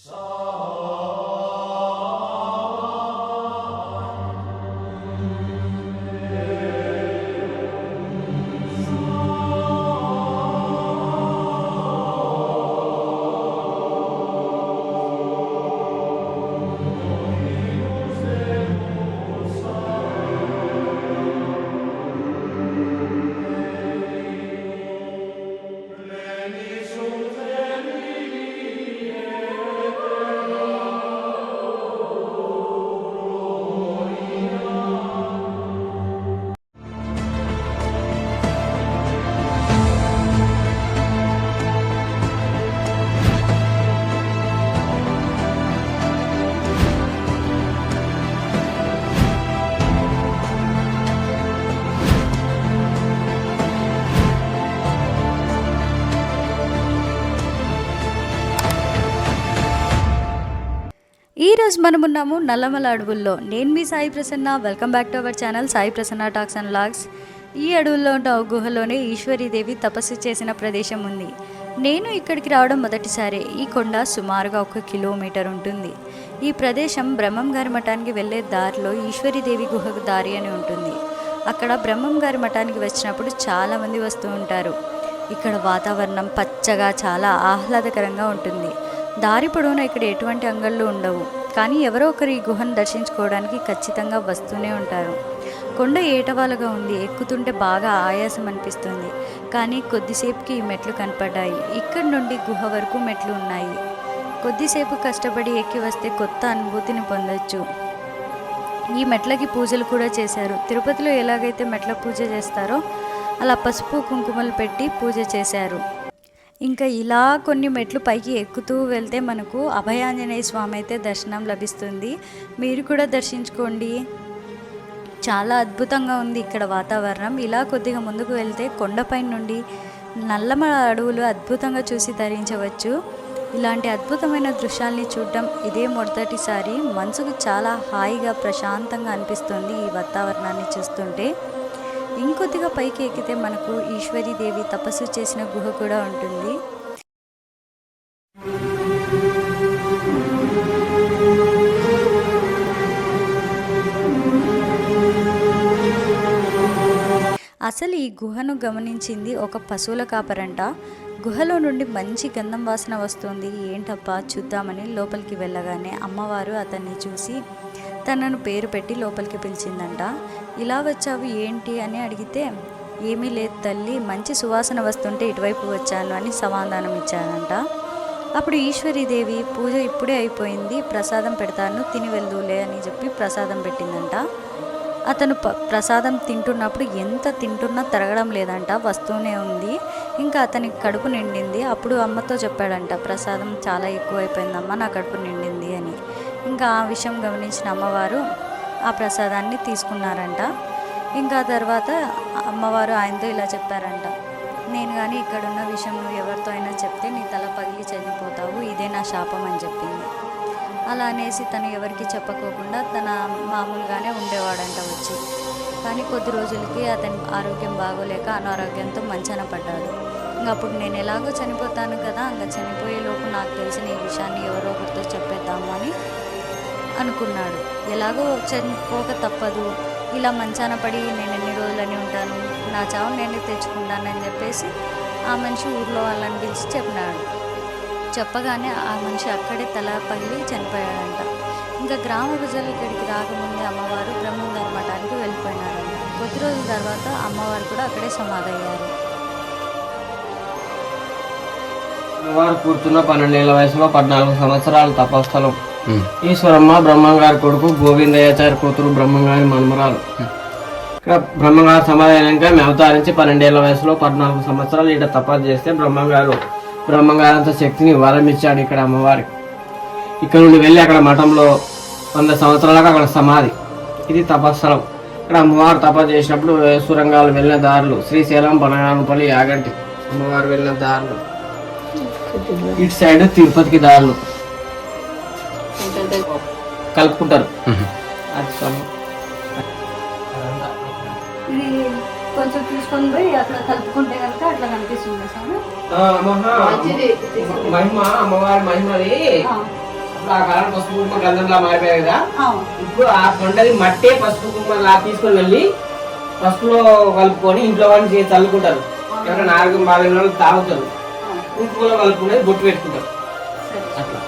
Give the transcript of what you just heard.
ఈ రోజు మనం ఉన్నాము నల్లమల అడవుల్లో. నేను మీ Sai Prasanna. Welcome back to our channel Sai Prasanna talks and logs ఈ అడవుల్లో ఉన్న గుహలోనే ఈశ్వరీదేవి తపస్సు చేసిన ప్రదేశం ఉంది. నేను ఇక్కడికి రావడం మొదటిసారి. ఈ కొండ సుమారుగా ఒక కిలోమీటర్ ఉంటుంది. ఈ ప్రదేశం బ్రహ్మం గారి మఠానికి వెళ్ళే దారిలో ఈశ్వరీదేవి గుహకు దారి అని ఉంటుంది. అక్కడ బ్రహ్మం గారి మఠానికి వచ్చినప్పుడు చాలామంది వస్తూ ఉంటారు. ఇక్కడ వాతావరణం పచ్చగా చాలా ఆహ్లాదకరంగా ఉంటుంది. దారి పొడవునా ఇక్కడ ఎటువంటి అంగళ్ళు ఉండవు. కానీ ఎవరో ఒకరు ఈ గుహను దర్శించుకోవడానికి ఖచ్చితంగా వస్తూనే ఉంటారు. కొండ ఏటవాలుగా ఉంది. ఎక్కుతుంటే బాగా ఆయాసం అనిపిస్తుంది. కానీ కొద్దిసేపుకి ఈ మెట్లు కనపడ్డాయి. ఇక్కడి నుండి గుహ వరకు మెట్లు ఉన్నాయి. కొద్దిసేపు కష్టపడి ఎక్కి వస్తే కొత్త అనుభూతిని పొందొచ్చు. ఈ మెట్లకి పూజలు కూడా చేశారు. తిరుపతిలో ఎలాగైతే మెట్ల పూజ చేస్తారో అలా పసుపు కుంకుమలు పెట్టి పూజ చేశారు. ఇంకా ఇలా కొన్ని మెట్లు పైకి ఎక్కుతూ వెళ్తే మనకు అభయాంజనేయ స్వామి అయితే దర్శనం లభిస్తుంది. మీరు కూడా దర్శించుకోండి. చాలా అద్భుతంగా ఉంది ఇక్కడ వాతావరణం. ఇలా కొద్దిగా ముందుకు వెళ్తే కొండపై నుండి నల్లమ అడవులు అద్భుతంగా చూసి తరించవచ్చు. ఇలాంటి అద్భుతమైన దృశ్యాల్ని చూడటం ఇదే మొదటిసారి. మనసుకు చాలా హాయిగా ప్రశాంతంగా అనిపిస్తుంది ఈ వాతావరణాన్ని చూస్తుంటే. ఇంకొద్దిగా పైకి ఎక్కితే మనకు ఈశ్వరీదేవి తపస్సు చేసిన గుహ కూడా ఉంటుంది. అసలు ఈ గుహను గమనించింది ఒక పశువుల కాపరంట. గుహలో నుండి మంచి గంధం వాసన వస్తుంది. ఏంటప్పా? చూద్దామని లోపలికి వెళ్ళగానే అమ్మవారు అతన్ని చూసి తనను పేరు పెట్టి లోపలికి పిలిచిందంట. ఇలా వచ్చావు ఏంటి? అని అడిగితే ఏమీ లేదు తల్లి మంచి సువాసన వస్తుంటే ఇటువైపు వచ్చాను అని సమాధానం ఇచ్చానంట అప్పుడు ఈశ్వరీదేవి పూజ ఇప్పుడే అయిపోయింది ప్రసాదం పెడతాను తిని వెళ్దులే అని చెప్పి ప్రసాదం పెట్టిందంట. అతను ప ప్రసాదం తింటున్నప్పుడు ఎంత తింటున్నా తరగడం లేదంట వస్తూనే ఉంది. ఇంకా అతనికి కడుపు నిండింది. అప్పుడు అమ్మతో చెప్పాడంట ప్రసాదం చాలా ఎక్కువ అయిపోయిందమ్మ నా కడుపు నిండింది అని. ఇంకా ఆ విషయం గమనించిన అమ్మవారు ఆ ప్రసాదాన్ని తీసుకున్నారంట. ఇంకా తర్వాత అమ్మవారు ఆయనతో ఇలా చెప్పారంట. నేను కానీ ఇక్కడున్న విషయం నువ్వు ఎవరితో అయినా చెప్తే నీ తల పగిలి చనిపోతావు. ఇదే నా శాపం అని చెప్పింది. అలా అనేసి తను ఎవరికి చెప్పకోకుండా తన మామూలుగానే ఉండేవాడంట వచ్చి. కానీ కొద్ది రోజులకి అతని ఆరోగ్యం బాగోలేక అనారోగ్యంతో మంచాన పడ్డాడు. ఇంకా అప్పుడు నేను ఎలాగో చనిపోతాను కదా! ఇంకా చనిపోయే లోపు నాకు తెలిసిన ఈ విషయాన్ని ఎవరో ఒకరితో చెప్పేద్దాము అని అనుకున్నాడు. ఎలాగో చనిపోక తప్పదు. ఇలా మంచాన పడి నేను ఎన్ని రోజులని ఉంటాను? నా చావు నేను తెచ్చుకుంటానని చెప్పేసి ఆ మనిషి ఊర్లో వాళ్ళని పిలిచి చెప్పినాడు. చెప్పగానే ఆ మనిషి అక్కడే తల పగిలి చనిపోయాడంట. ఇంకా గ్రామ ప్రజలు ఇక్కడికి రాకముందే అమ్మవారు బ్రహ్మంగారి మఠానికి వెళ్ళిపోయినారంట కొద్ది రోజుల తర్వాత అమ్మవారు కూడా అక్కడే సమాధయ్యారు. వారు కూర్చున్న పన్నెండేళ్ళ వయసులో పద్నాలుగు సంవత్సరాల తపస్థలం. ఈశ్వరమ్మ బ్రహ్మంగారి కొడుకు గోవిందయాచారి కూతురు బ్రహ్మంగారి మన్మరాలు. ఇక్కడ బ్రహ్మంగారు సమాధానంగా అవతారించి పన్నెండేళ్ళ వయసులో పద్నాలుగు సంవత్సరాలు ఇక్కడ తపస్సు చేస్తే బ్రహ్మంగారు బ్రహ్మంగారంత శక్తిని వరమిచ్చాడు ఇక్కడ అమ్మవారికి. ఇక్కడ నుండి వెళ్ళి అక్కడ మఠంలో వంద సంవత్సరాలకు అక్కడ సమాధి. ఇది తపస్థలం. ఇక్కడ అమ్మవారు తపస్సు చేసినప్పుడు సురంగాలు వెళ్ళిన దారులు. శ్రీశైలం బనగానపల్లి యాగంటి అమ్మవారు వెళ్ళిన దారులు. ఇటు సైడ్ తిరుపతికి దారులు. కలుపుకుంటారు. ఇది కొంచెం తీసుకొని పోయి అక్కడ కలుపుకుంటే కనుక అట్లా కనిపిస్తుంది మహిమ అమ్మవారి మహిమది ఆ. కాలం పసుపు కుంకుమ గంధంలా మారిపోయాయి కదా. అవును ఇప్పుడు ఆ కొండది మట్టే పసుపు కుంకుమలా తీసుకొని వెళ్ళి పసుపులో కలుపుకొని ఇంట్లో వాళ్ళు చేసి చల్లుకుంటారు. ఎవరైనా ఆరోగ్యం బాగాలేని వాళ్ళు తాగుతారు. కుంకుమలో కలుపుకునేది బొట్టు పెట్టుకుంటారు. సరే. అట్లా.